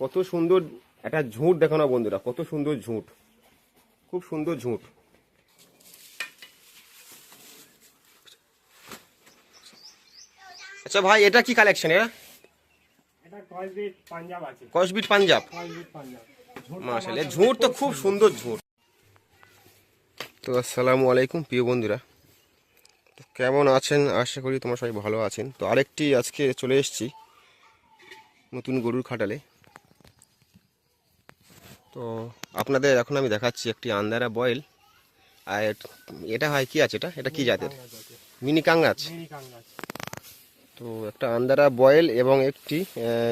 কত সুন্দর একটা ঝুঁট দেখো না বন্ধুরা কত সুন্দর ঝুঁট। খুব সুন্দর ঝুঁট। আচ্ছা ভাই এটা কি কালেকশন এরা এটা কসবিট পাঞ্জাব মাশাআল্লাহ ঝুঁট তো খুব সুন্দর ঝুঁট। তো আসসালামু আলাইকুম প্রিয় বন্ধুরা। তো কেমন আছেন? আশা করি তোমার সবাই ভালো আছেন। তো আরেকটি আজকে চলে এসেছি নতুন গরুর খাটালে। তো আপনাদের এখন আমি দেখাচ্ছি একটি আন্দারা বয়েল আর এটা হয় কি আছে এটা? এটা কি জাতের? Mini kangaroos. তো একটা আন্দারা বয়েল এবং একটি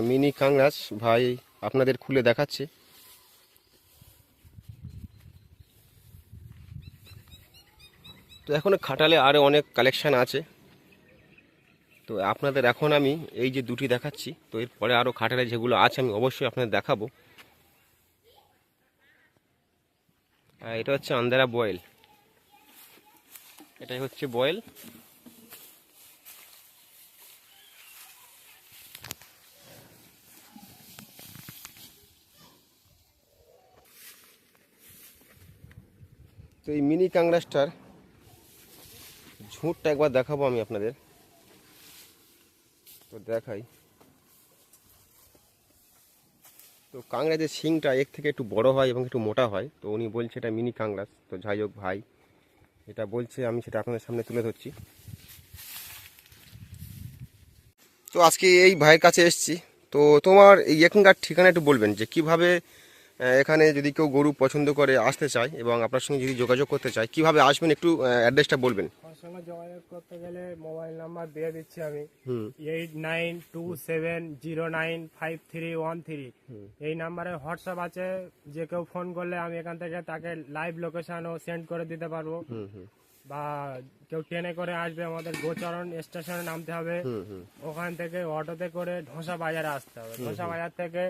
মিনি কাংরাজ ভাই আপনাদের খুলে দেখাচ্ছে। তো এখন খাটালে আরও অনেক কালেকশান আছে। তো আপনাদের এখন আমি এই যে দুটি দেখাচ্ছি তো এরপরে আরও খাটালে যেগুলো আছে আমি অবশ্যই আপনাদের দেখাবো আর এটা হচ্ছে আন্দারা বয়েল। এটাই হচ্ছে বয়েল। তো এই মিনি কাংড়াসটার ঝুঁটটা একবার দেখাবো আমি আপনাদের। তো দেখাই। তো যে শিংটা এর থেকে একটু বড় হয় এবং একটু মোটা হয়। তো উনি বলছে এটা মিনি কাংড়াস। তো যাই হোক ভাই, এটা বলছে, আমি সেটা আপনাদের সামনে তুলে ধরছি। তো আজকে এই ভাইয়ের কাছে এসেছি। তো তোমার এই এখানকার ঠিকানা একটু বলবেন যে কীভাবে এখানে যদি কেউ গরু পছন্দ করে আসতে চায় এবং আপনার সঙ্গে যদি যোগাযোগ করতে চায়, কীভাবে আসবেন একটু অ্যাড্রেসটা বলবেন? সঙ্গে যোগাযোগ করতে গেলে মোবাইল নাম্বার দিয়ে দিচ্ছি আমি। Eight nine two seven zero nine five three one three এই নাম্বারে হোয়াটসঅ্যাপ আছে যে কেউ ফোন করলে আমি এখান থেকে তাকে লাইভ লোকেশনও সেন্ড করে দিতে পারব। বা কেউ ট্রেনে করে আসবে আমাদের গোচরণ স্টেশনে নামতে হবে। ওখান থেকে অটোতে করে ঢোসা বাজারে আসতে হবে। ঢোসা বাজার থেকে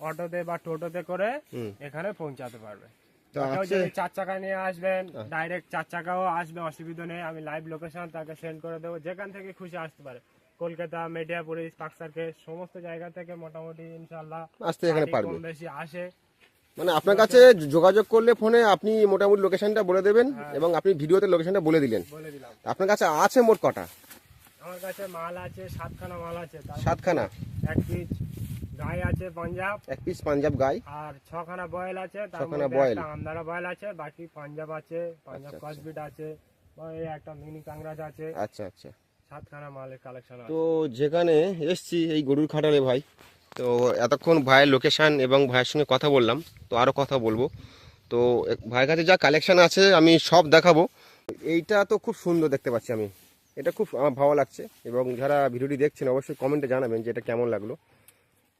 অটোতে বা টোটোতে করে এখানে পৌঁছাতে পারবে। চার চাকা নিয়ে আসবেন ডাইরেক্ট চার চাকাও আসবে অসুবিধা নেই। আমি লাইভ লোকেশন তাকে সেন্ড করে দেবো। যেখান থেকে খুশি আসতে পারে। কলকাতা মেডিয়াপুর সমস্ত জায়গা থেকে মোটামুটি ইনশাল্লাহ আসতে এখানে পারবে। বেশি আসে। মানে আপনার কাছে যোগাযোগ করলে ফোনে আপনি মোটামুটি লোকেশনটা বলে দেবেন এবং আপনি ভিডিওতে লোকেশনটা বলে দিলেন। বলে দিলাম। আপনার কাছে আছে মোট কটা? আমার কাছে মাল আছে সাতখানা মাল আছে। সাতখানা? এক পিস গাই আছে পাঞ্জাব। এক পিস পাঞ্জাব গাই। আর ছখানা বয়েল আছে ছখানা বয়েল। আমদারা বয়েল আছে বাকি পাঞ্জাব আছে পাঞ্জাব আচ্ছা, আচ্ছা। কসবিট আছে একটা মিনি কাংরাজ আছে। আচ্ছা আচ্ছা। সাতখানা মালের কালেকশন তো যেখানে এসছি এই গরুর খাটালে ভাই তো এতক্ষণ ভাইয়ের লোকেশন এবং ভাইয়ের সঙ্গে কথা বললাম তো আরও কথা বলব। তো এক- ভাইয়ের কাছে যা কালেকশন আছে আমি সব দেখাবো। এইটা তো খুব সুন্দর দেখতে পাচ্ছি আমি। এটা খুব আমার ভালো লাগছে এবং যারা ভিডিওটি দেখছেন অবশ্যই কমেন্টে জানাবেন যে এটা কেমন লাগল।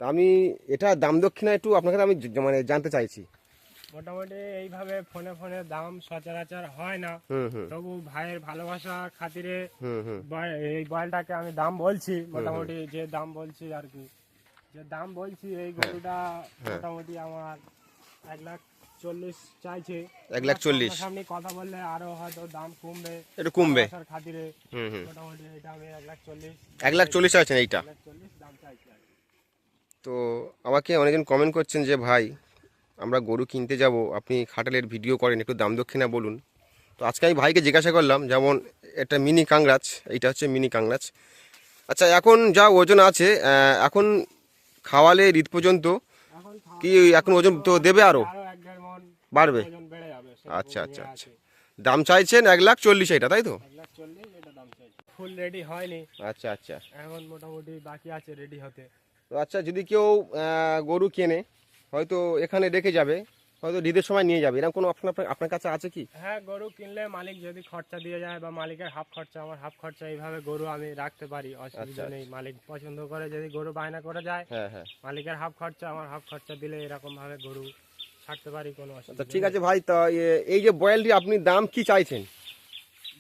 তা আমি এটা দাম দক্ষিণা একটু আপনার কাছে আমি মানে জানতে চাইছি। মোটামুটি এইভাবে ফোনে ফোনে দাম সচরাচর হয় না। তবু ভাইয়ের ভালোবাসা খাতিরে এই বয়েলটাকে আমি দাম বলছি মোটামুটি যে দাম বলছি আর কি। যে দাম বলছি এই গরুটা মোটামুটি আমার এক লাখ চল্লিশ চাইছে। এক লাখ চল্লিশ। সামনে কথা বললে আরও হয়তো দাম কমবে। একটু কমবে। খাতিরে মোটামুটি এটা আমি এক লাখ চল্লিশ এক লাখ চল্লিশ আছেন এইটা। এক লাখ চল্লিশ দাম চাইছি। তো আমাকে অনেকজন কমেন্ট করছেন যে ভাই আমরা গরু কিনতে যাব আপনি খাটালের ভিডিও করেন একটু দাম দক্ষিণা বলুন। তো আজকে আমি ভাইকে জিজ্ঞাসা করলাম যেমন এটা মিনি কাংরাজ এইটা হচ্ছে মিনি কাংরাজ। আচ্ছা এখন যা ওজন আছে এখন খাওয়ালে ঈদ পর্যন্ত কি এখন ওজন তো দেবে আরও বাড়বে? আচ্ছা আচ্ছা আচ্ছা। দাম চাইছেন এক লাখ চল্লিশ এটা তাই তো? ফুল রেডি হয়নি। আচ্ছা আচ্ছা। এখন মোটামুটি বাকি আছে রেডি হতে। তো আচ্ছা যদি কেউ গরু কেনে হয়তো এখানে রেখে যাবে হয়তো ঈদের সময় নিয়ে যাবে। এরকম কোনো অপশন আপনার আপনার কাছে আছে কি? হ্যাঁ গরু কিনলে মালিক যদি খরচা দিয়ে যায় বা মালিকের হাফ খরচা আমার হাফ খরচা এইভাবে গরু আমি রাখতে পারি অসুবিধা আচ্ছা, নেই। মালিক পছন্দ করে যদি গরু বায়না করে যায় হ্যাঁ হ্যাঁ। মালিকের হাফ খরচা আমার হাফ খরচা দিলে এরকম ভাবে গরু ছাড়তে পারি কোনো আচ্ছা অসুবিধা ঠিক আছে ভাই তা এই যে বয়েলটি আপনি দাম কি চাইছেন?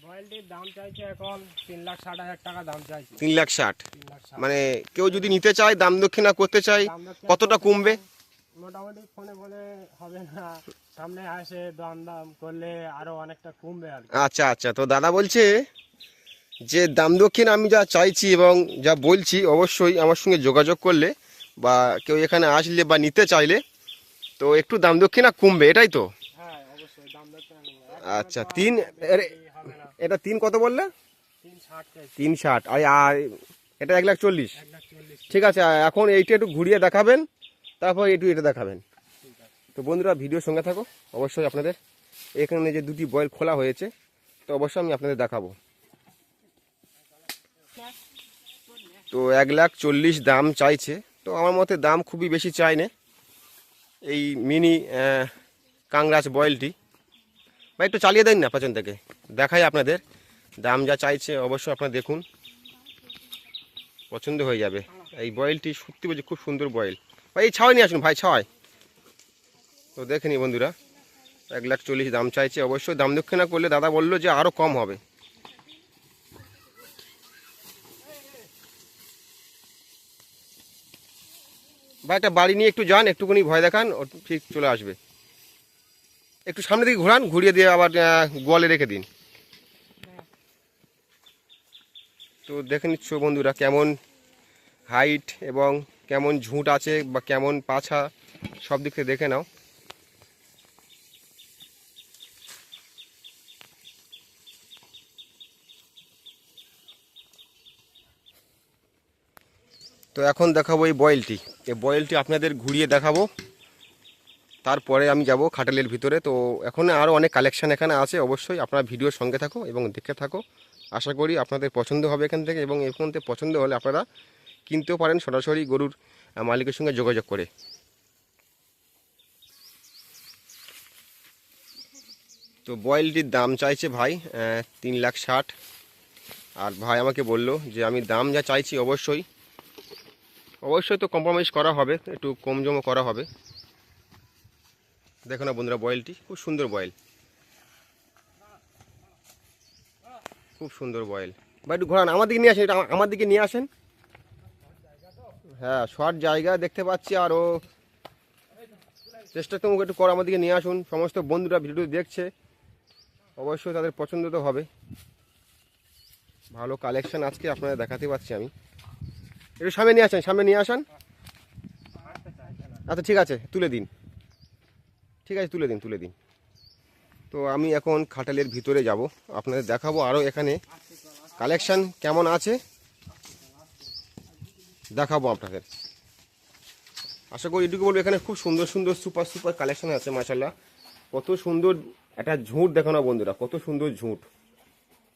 বয়েলটির দাম চাইছে এখন তিন লাখ ষাট হাজার টাকা দাম চাইছে। তিন লাখ ষাট? তিন লাখ ষাট। মানে কেউ যদি নিতে চায় দাম দক্ষিণা করতে চায় কতটা কমবে? মোটামুটি ফোনে ফোনে হবে না সামনে আসে দাম দাম করলে আরও অনেকটা কমবে আর আচ্ছা আচ্ছা তো দাদা বলছে যে দাম দক্ষিণ আমি যা চাইছি এবং যা বলছি অবশ্যই আমার সঙ্গে যোগাযোগ করলে বা কেউ এখানে আসলে বা নিতে চাইলে তো একটু দাম দক্ষিণা কমবে এটাই তো? হ্যাঁ আচ্ছা তিন এটা তিন কত বললে? তিন ষাট আর এটা এক লাখ চল্লিশ। ঠিক আছে এখন এইটা একটু ঘুরিয়ে দেখাবেন তারপর একটু এটা দেখাবেন। তো বন্ধুরা ভিডিওর সঙ্গে থাকো। অবশ্যই আপনাদের এখানে যে দুটি বয়েল খোলা হয়েছে তো অবশ্যই আমি আপনাদের দেখাবো। তো এক লাখ চল্লিশ দাম চাইছে। তো আমার মতে দাম খুবই বেশি চাই না। এই মিনি কাংরাজ বয়েলটি। বা একটু চালিয়ে দেন না পেছন থেকে। দেখাই আপনাদের। দাম যা চাইছে অবশ্যই আপনারা দেখুন। পছন্দ হয়ে যাবে। এই বয়েলটি সত্যি বলছি খুব সুন্দর বয়েল। ভাই, এই ছাওয়াই নিয়ে আসুন ভাই ছাওয়াই তো দেখে নি বন্ধুরা, এক লাখ চল্লিশ দাম চাইছে। অবশ্যই দাম দক্ষিণা করলে দাদা বলল যে আরও কম হবে। ভাই, একটা বাড়ি নিয়ে একটু যান, একটুখানি ভয় দেখান ঠিক চলে আসবে। একটু সামনে দিকে ঘোরান, ঘুরিয়ে দিয়ে আবার গোয়ালে রেখে দিন। তো দেখে নিচ্ছ বন্ধুরা কেমন হাইট এবং কেমন ঝুঁট আছে বা কেমন পাছা, সব দিক থেকে দেখে নাও। তো এখন দেখাবো এই বয়েলটি। এই বয়েলটি আপনাদের ঘুরিয়ে দেখাবো। তারপরে আমি যাব খাটালের ভিতরে। তো এখন আরও অনেক কালেকশান এখানে আছে। অবশ্যই আপনারা ভিডিওর সঙ্গে থাকো এবং দেখে থাকো। আশা করি আপনাদের পছন্দ হবে এখান থেকে এবং এখান থেকে পছন্দ হলে আপনারা কিনতেও পারেন সরাসরি গরুর মালিকের সঙ্গে যোগাযোগ করে। তো বয়েলটির দাম চাইছে ভাই তিন লাখ ষাট। আর ভাই আমাকে বলল যে আমি দাম যা চাইছি অবশ্যই অবশ্যই তো কম্প্রোমাইজ করা হবে, একটু কম জমও করা হবে। দেখো না বন্ধুরা বয়েলটি, খুব সুন্দর বয়েল। খুব সুন্দর বয়েল। বা একটু ঘোরান, আমার দিকে নিয়ে আসেন এটা আমার দিকে নিয়ে আসেন। হ্যাঁ শর্ট জায়গা দেখতে পাচ্ছি আরও চেষ্টা তোমাকে একটু কর আমার দিকে নিয়ে আসুন। সমস্ত বন্ধুরা ভিডিও দেখছে, অবশ্যই তাদের পছন্দ তো হবে। ভালো কালেকশন আজকে আপনাদের দেখাতে পাচ্ছি আমি। একটু সামনে নিয়ে আসেন, সামনে নিয়ে আসেন। আচ্ছা ঠিক আছে, তুলে দিন। ঠিক আছে, তুলে দিন তুলে দিন। তো আমি এখন খাটালের ভিতরে যাব। আপনাদের দেখাবো আরও এখানে। কালেকশান কেমন আছে? দেখাবো আপনাদের। আশা করি এটুকু বলব, এখানে খুব সুন্দর সুন্দর সুপার সুপার কালেকশান আছে মাসাল্লাহ কত সুন্দর একটা ঝুঁট দেখো না বন্ধুরা, কত সুন্দর ঝুঁট।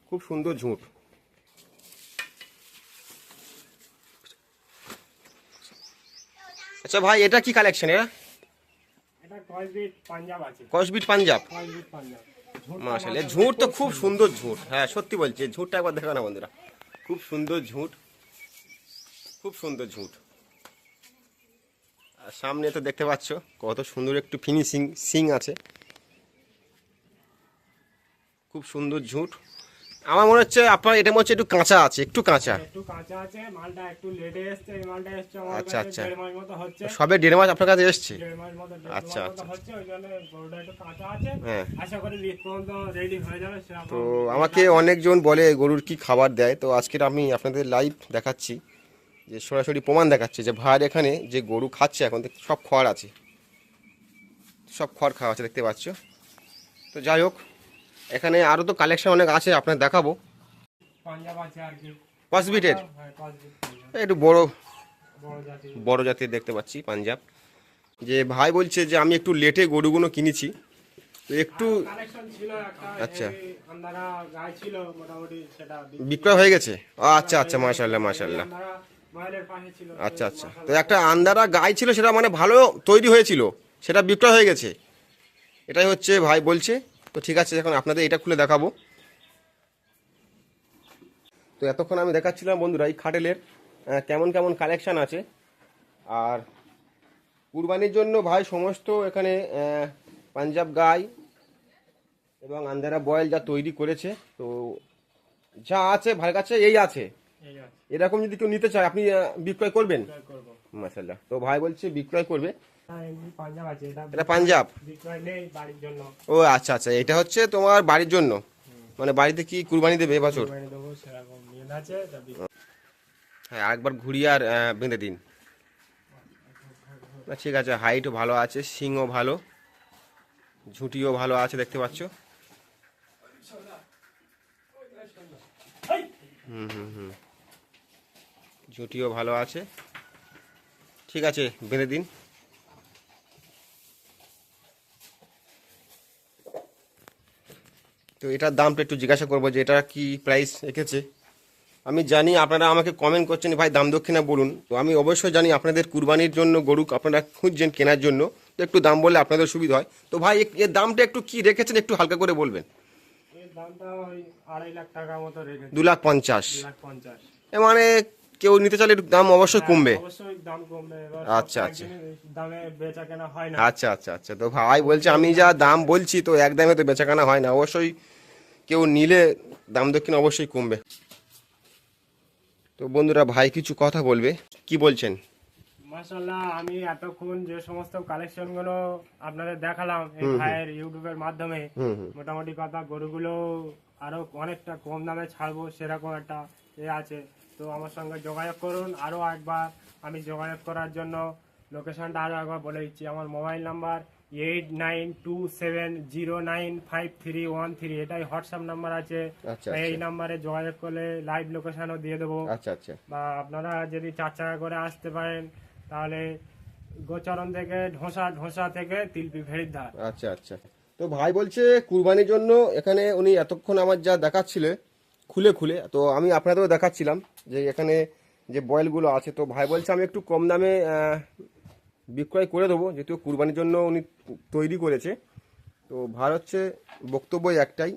খুব সুন্দর ঝুঁট। আচ্ছা ভাই, এটা কি কালেকশন এটা কসবিট পাঞ্জাব মাশাআল্লাহ ঝুঁট তো খুব সুন্দর ঝুঁট হ্যাঁ সত্যি বলছি ঝুঁটটা একবার দেখো না বন্ধুরা। খুব সুন্দর ঝুঁট খুব সুন্দর ঝুঁট আর সামনে তো দেখতে পাচ্ছ কত সুন্দর একটু ফিনিশিং সিং আছে। খুব সুন্দর ঝুঁট আমার মনে হচ্ছে আপনার এটা মনে হচ্ছে একটু কাঁচা আছে একটু কাঁচা। একটু কাঁচা আছে মালটা একটু লেটে এসছে এই মালটা এসছে আমার আচ্ছা, আচ্ছা। দেড় মাস মতো হচ্ছে। সবে দেড় মাস আপনার কাছে এসছে? দেড় মাস মতো আচ্ছা, আচ্ছা, হচ্ছে ওই জন্য গরুটা একটু কাঁচা আছে। হ্যাঁ। আশা করি ঈদ পর্যন্ত রেডি হয়ে যাবে তো আমাকে অনেকজন বলে গরুর কি খাবার দেয় তো আজকের আমি আপনাদের লাইভ দেখাচ্ছি যে সরাসরি প্রমাণ দেখাচ্ছি যে ভাইয়ের এখানে যে গরু খাচ্ছে এখন সব খড় আছে। সব খড় খাওয়া আছে দেখতে পাচ্ছ? তো যাই হোক এখানে আরও তো কালেকশন অনেক আছে আপনার দেখাবো। কসবিটের হ্যাঁ একটু বড় বড় জাতি দেখতে পাচ্ছি পাঞ্জাব। যে ভাই বলছে যে আমি একটু লেটে গরুগুলো কিনেছি তো একটু আচ্ছা। বিক্রয় হয়ে গেছে? আচ্ছা আচ্ছা মাশাল্লাহ মাশাল্লাহ আচ্ছা আচ্ছা। তো একটা আন্দারা গাই ছিল সেটা মানে ভালো তৈরি হয়েছিল সেটা বিক্রয় হয়ে গেছে। এটাই হচ্ছে ভাই বলছে। তো ঠিক আছে এখন আপনাদের এটা খুলে দেখাবো। তো এতক্ষণ আমি দেখাচ্ছিলাম বন্ধুরা এই খাটেলের কেমন কেমন কালেকশান আছে। আর কুরবানির জন্য ভাই সমস্ত এখানে পাঞ্জাব গাই এবং আন্দারা বয়েল যা তৈরি করেছে তো যা আছে ভাইয়ের কাছে এই আছে। এরকম যদি কেউ নিতে চায় আপনি বিক্রয় করবেন? মাসাল্লাহ তো ভাই বলছে বিক্রয় করবে। পাঞ্জাব এটা পাঞ্জাব? বিক্রয় নেই বাড়ির জন্য। ও আচ্ছা আচ্ছা এটা হচ্ছে তোমার বাড়ির জন্য। মানে বাড়িতে কি কুরবানি দেবে এবছর হ্যাঁ আরেকবার ঘুরিয়ে আর বেঁধে দিন। ঠিক আছে হাইটও ভালো আছে শিংও ভালো ঝুঁটিও ভালো আছে দেখতে পাচ্ছ। হুম হুম হুম ঝুঁটিও ভালো আছে। ঠিক আছে বেঁধে দিন। তো এটার দামটা একটু জিজ্ঞাসা করব যে এটা কি প্রাইস রেখেছে আমি জানি আপনারা আমাকে কমেন্ট করছেন ভাই দাম দক্ষিণা বলুন। তো আমি অবশ্যই জানি আপনাদের কুরবানির জন্য গরু আপনারা খুঁজছেন কেনার জন্য। তো একটু দাম বললে আপনাদের সুবিধা হয়। তো ভাই এর দামটা একটু কি রেখেছেন একটু হালকা করে বলবেন। দু লাখ পঞ্চাশ। মানে কেউ নিতে চাইলে দাম অবশ্যই কমবে। হ্যাঁ, অবশ্যই দাম কমবে। এবার আচ্ছা, আচ্ছা। দামে বেচা কেনা হয় না। আচ্ছা আচ্ছা আচ্ছা। তো ভাই বলছে আমি যা দাম বলছি তো এক দামে তো বেচাকেনা হয় না। অবশ্যই কেউ নিলে দাম দক্ষিণ অবশ্যই কমবে। তো বন্ধুরা ভাই কিছু কথা বলবে। কি বলছেন? মাশাল্লাহ আমি এতক্ষণ যে সমস্ত কালেকশনগুলো আপনাদের দেখালাম এই ভাইয়ের ইউটিউবের মাধ্যমে মোটামুটি কথা গরুগুলো আরও অনেকটা কম দামে ছাড়বো সেরকম একটা এ আছে। তো আমার সঙ্গে যোগাযোগ করুন। আরও একবার আমি যোগাযোগ করার জন্য লোকেশনটা আরও একবার বলে দিচ্ছি। আমার mobile number eight nine two seven zero nine five three one three এটাই হোয়াটসঅ্যাপ নাম্বার আছে। আচ্ছা এই আচ্ছা। নাম্বারে যোগাযোগ করলে লাইভ লোকেশনও দিয়ে দেবো। আচ্ছা আচ্ছা। বা আপনারা যদি চার চাকা করে আসতে পারেন তাহলে গোচরণ থেকে ঢোসা ঢোসা থেকে তিলপি ফেরির ধার আচ্ছা আচ্ছা। তো ভাই বলছে কুরবানির জন্য এখানে উনি এতক্ষণ আমার যা দেখাচ্ছিলে খুলে খুলে। তো আমি আপনাদেরও দেখাচ্ছিলাম যে এখানে যে বয়েলগুলো আছে, তো ভাই বলছে আমি একটু কম দামে বিক্রয় করে দেবো, যেহেতু কুরবানির জন্য উনি তৈরি করেছে। তো ভাই হচ্ছে বক্তব্য একটাই,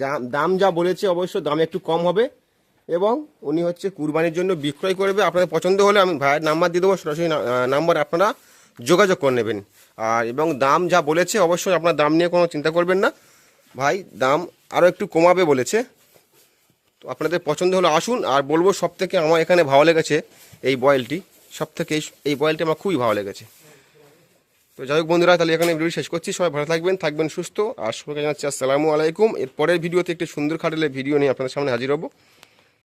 যা, দাম যা বলেছে অবশ্য দাম একটু কম হবে এবং উনি হচ্ছে কুরবানির জন্য বিক্রয় করবে। আপনাদের পছন্দ হলে আমি ভাইয়ের নাম্বার দিয়ে দেবো, সরাসরি নাম্বার আপনারা যোগাযোগ করে নেবেন। আর এবং দাম যা বলেছে অবশ্যই আপনার দাম নিয়ে কোনো চিন্তা করবেন না। ভাই, দাম আরও একটু কমাবে বলেছে। তো আপনাদের পছন্দ হলে আসুন, আর বলব সব থেকে আমার এখানে ভালো লেগেছে এই বয়েলটি। সব থেকে এই- বয়েলটি আমার খুবই ভালো লেগেছে। তো যাই হোক বন্ধুরা, তাহলে এখানে ভিডিও শেষ করছি। সবাই ভালো থাকবেন থাকবেন সুস্থ, আর সবাইকে জানাচ্ছি আসসালামু আলাইকুম। এর পরের ভিডিওতে একটি সুন্দর খাটালে ভিডিও নিয়ে আপনাদের সামনে হাজির হব।